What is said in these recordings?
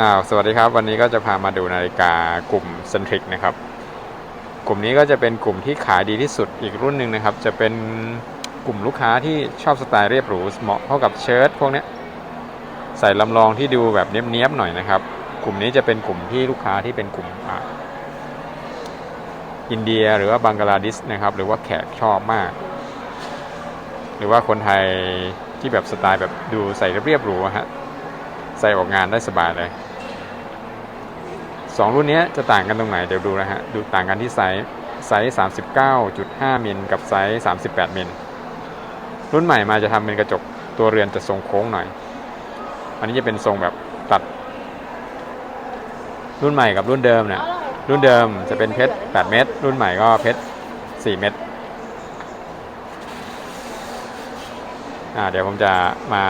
อ่าสวัสดีครับ วันนี้ก็จะพามาดูนาฬิกากลุ่ม Centric นะครับ กลุ่มนี้ก็จะเป็นกลุ่มที่ขายดีที่สุดอีกรุ่นหนึ่งนะครับ จะเป็นกลุ่มลูกค้าที่ชอบสไตล์เรียบหรูเหมาะเข้ากับเชิ้ตพวกนี้ใส่ลำลองที่ดูแบบเนี้ยบๆหน่อยนะครับ กลุ่มนี้จะเป็นกลุ่มที่ลูกค้าที่เป็นกลุ่มอินเดียหรือว่าบังกลาเทศนะครับ หรือว่าแขกชอบมาก หรือว่าคนไทยที่แบบสไตล์แบบดูใส่เรียบหรูฮะใส่ออกงานได้สบายเลย สองรุ่นนี้จะต่างกันตรงไหนเดี๋ยวดูนะฮะดูต่างกันที่ไซส์ไซส์39.5มิลกับไซส์38มิลรุ่นใหม่มาจะทำเป็นกระจกตัวเรือนจะทรงโค้งหน่อย อันนี้จะเป็นทรงแบบตัด รุ่นใหม่กับรุ่นเดิมเนี่ยรุ่นเดิมจะเป็นเพชร8เม็ดรุ่นใหม่ก็เพชร4เม็ดอ่าเดี๋ยวผมจะมา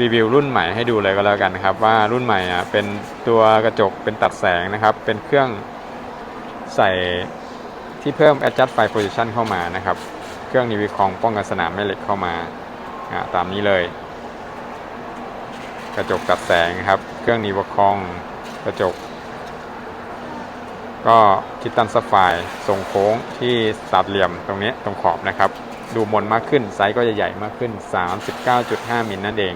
รีวิวรุ่นใหม่ให้ดูเลยก็แล้วกันนะครับ ว่ารุ่นใหม่อะเป็นตัวกระจกเป็นตัดแสงนะครับ เป็นเครื่องใส่ที่เพิ่ม adjust fire position เข้ามานะครับ เครื่องนิวิคองป้องกันสนามแม่เหล็กเข้ามาตามนี้เลย กระจกตัดแสงครับ เครื่องนิวิคองกระจก ก็คิดตันสไฟทรงโค้งที่สามเหลี่ยมตรงนี้ตรงขอบนะครับดูมนมากขึ้น ไซส์ก็จะใหญ่มากขึ้น 39.5 มิลนั่นเอง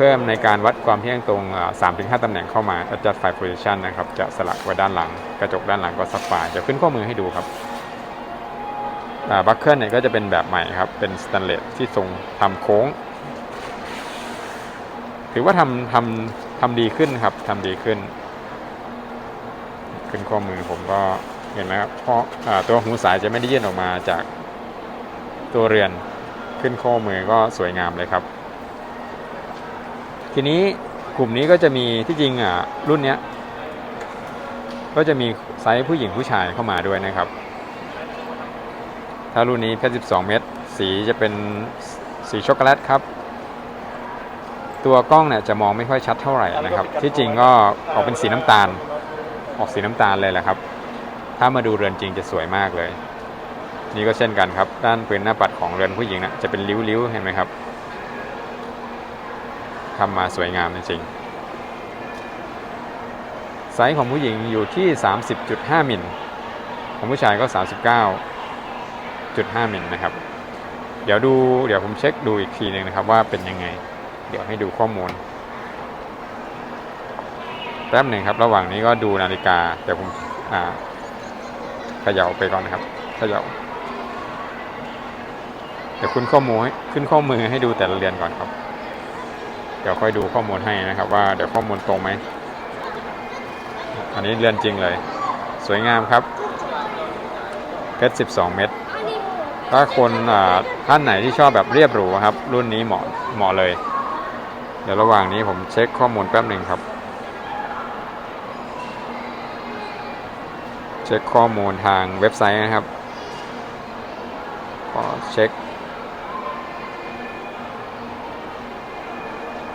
พิ่มในการวัดความเที่ยงตรงอ่า3-5 ตำแหน่งเข้ามา adjust fire position นะครับ จะสลักไว้ด้านหลัง กระจกด้านหลังก็ซับไฟจะขึ้นข้อมือให้ดูครับบัคเกิลเนี่ยก็จะเป็นแบบใหม่ครับ เป็นสแตนเลสที่ทรงทำโค้ง ถือว่าทำทำทำดีขึ้นครับทำดีขึ้น ขึ้นข้อมือผมก็เห็นไหมครับเพราะตัวหูสายจะไม่ได้ยื่นออกมาจากตัวเรือน ขึ้นข้อมือก็สวยงามเลยครับ ทีนี้กลุ่มนี้ก็จะมีที่จริงอะรุ่นเนี้ยก็จะมีไซส์ผู้หญิงผู้ชายเข้ามาด้วยนะครับ ถ้ารุ่นนี้เพชร12 เม็ดสีจะเป็นสีช็อกโกแลตครับ ตัวกล้องเนี่ยจะมองไม่ค่อยชัดเท่าไหร่นะครับ ที่จริงก็ออกเป็นสีน้ำตาล ออกสีน้ำตาลเลยแหละครับ ถ้ามาดูเรือนจริงจะสวยมากเลย นี่ก็เช่นกันครับ ด้านปืนหน้าปัดของเรือนผู้หญิงนะจะเป็นริ้วๆเห็นไหมครับ ทำมาสวยงามจริงๆไซส์ของผู้หญิงอยู่ที่ 30.5 มิลของผู้ชายก็ 39.5 มิลนะครับ เดี๋ยวดูเดี๋ยวผมเช็คดูอีกทีหนึ่งนะครับว่าเป็นยังไง เดี๋ยวให้ดูข้อมูลแป๊บหนึ่งครับ ระหว่างนี้ก็ดูนาฬิกา เดี๋ยวผมเขย่าไปก่อนนะครับเขย่าเดี๋ยวขึ้นข้อมูลขึ้นข้อมือให้ดูแต่ละเรือนก่อนครับ เดี๋ยวค่อยดูข้อมูลให้นะครับ ว่าเดี๋ยวข้อมูลตรงไหม อันนี้เรือนจริงเลย สวยงามครับเพชร12 เม็ดถ้าคนท่านไหนที่ชอบแบบเรียบหรูครับ รุ่นนี้เหมาะเหมาะเลย เดี๋ยวระหว่างนี้ผมเช็คข้อมูลแป๊บหนึ่งครับ เช็คข้อมูลทางเว็บไซต์นะครับขอเช็ค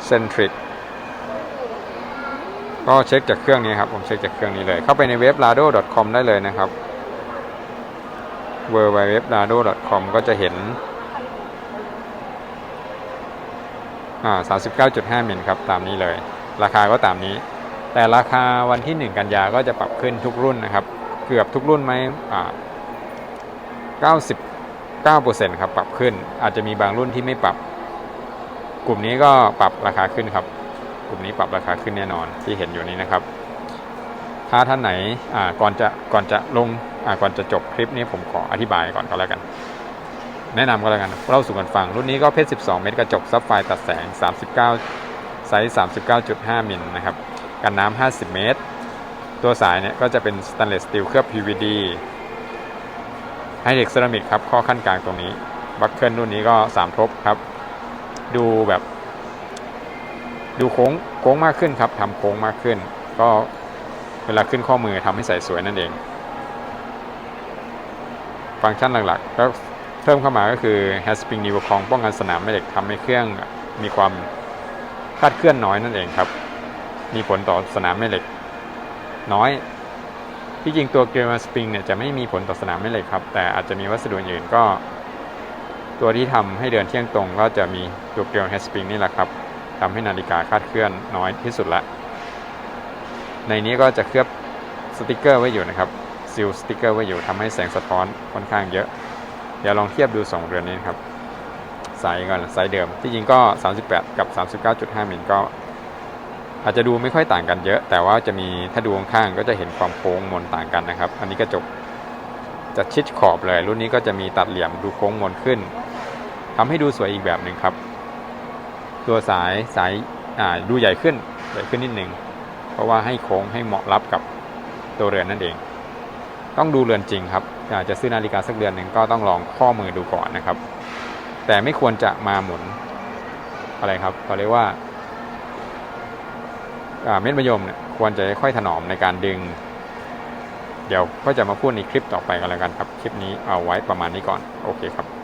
Centric ก็เช็คจากเครื่องนี้ครับ ผมเช็คจากเครื่องนี้เลย เข้าไปในเว็บ lado.com ได้เลยนะครับ www.lado.com ก็จะเห็นอ่า39.5มิลครับ ตามนี้เลย ราคาก็ตามนี้ แต่ราคาวันที่ 1 กันยาก็จะปรับขึ้นทุกรุ่นนะครับ เกือบทุกรุ่นไหมอ่า99%ครับ ปรับขึ้น อาจจะมีบางรุ่นที่ไม่ปรับ กลุ่มนี้ก็ปรับราคาขึ้นครับ กลุ่มนี้ปรับราคาขึ้นแน่นอนที่เห็นอยู่นี้นะครับ ถ้าท่านไหนก่อนจะก่อนจะลงก่อนจะจบคลิปนี้ผมขออธิบายก่อนก็แล้วกัน แนะนำก็แล้วกันเล่าสู่กันฟัง รุ่นนี้ก็เพชร12 เมตรกระจกซับไฟตัดแสง 39 ไซส์ 39.5 มิลนะครับกันน้ำ50 เมตร ตัวสายเนี่ยก็จะเป็นสแตนเลสสตีลเคลือบ PVD ให้เด็กเซรามิกครับข้อขั้นกลางตรงนี้บัคเกิลรุ่นนี้ก็ 3 ทบครับ ดูแบบ ดูโค้งโค้งมากขึ้นครับทำโค้งมากขึ้น ก็เวลาขึ้นข้อมือทำให้ใส่สวยนั่นเอง ฟังก์ชันหลักๆก็เพิ่มเข้ามาก็คือ h a s p r i n g n e w คองป้องกันสนามแม่เหล็กทำให้เครื่องมีความคลาดเคลื่อนน้อยนั่นเองครับ มีผลต่อสนามแม่เหล็ก น้อยที่จริงตัวเกลียวสปริงเนี่ยจะไม่มีผลต่อสนามแม่เหล็กครับ แต่อาจจะมีวัสดุอื่นก็ ตัวที่ทำให้เดินเที่ยงตรงก็จะมีตัวเกลียวแฮสปริงนี่แหละครับทำให้นาฬิกาคาดเคลื่อนน้อยที่สุดละ ในนี้ก็จะเคลือบสติกเกอร์ไว้อยู่นะครับซิลสติกเกอร์ไว้อยู่ทำให้แสงสะท้อนค่อนข้างเยอะ เดี๋ยวลองเทียบดู 2 เรือนนี้นครับไซส์ก่อนไซส์เดิม ที่จริงก็ 38 กับ 39.5มิลก็อาจจะดูไม่ค่อยต่างกันเยอะ แต่ว่าจะมีถ้าดูข้างๆก็จะเห็นความโค้งมนต่างกันนะครับ อันนี้กระจกจะชิดขอบเลย รุ่นนี้ก็จะมีตัดเหลี่ยมดูโค้งมนขึ้น ทำให้ดูสวยอีกแบบหนึ่งครับ ตัวสายสายอ่าดูใหญ่ขึ้นใหญ่ขึ้นนิดหนึ่งเพราะว่าให้โค้งให้เหมาะรับกับตัวเรือนนั่นเอง ต้องดูเรือนจริงครับอาจะซื้อนาฬิกาสักเรือนหนึ่งก็ต้องลองข้อมือดูก่อนนะครับ แต่ไม่ควรจะมาหมุนอะไรครับเขาเรียกว่าอ่าเม็ดมะยมเนี่ยควรจะค่อยถนอมในการดึง เดี๋ยวก็จะมาพูดในคลิปต่อไปกันแล้วกันครับ คลิปนี้เอาไว้ประมาณนี้ก่อน โอเคครับ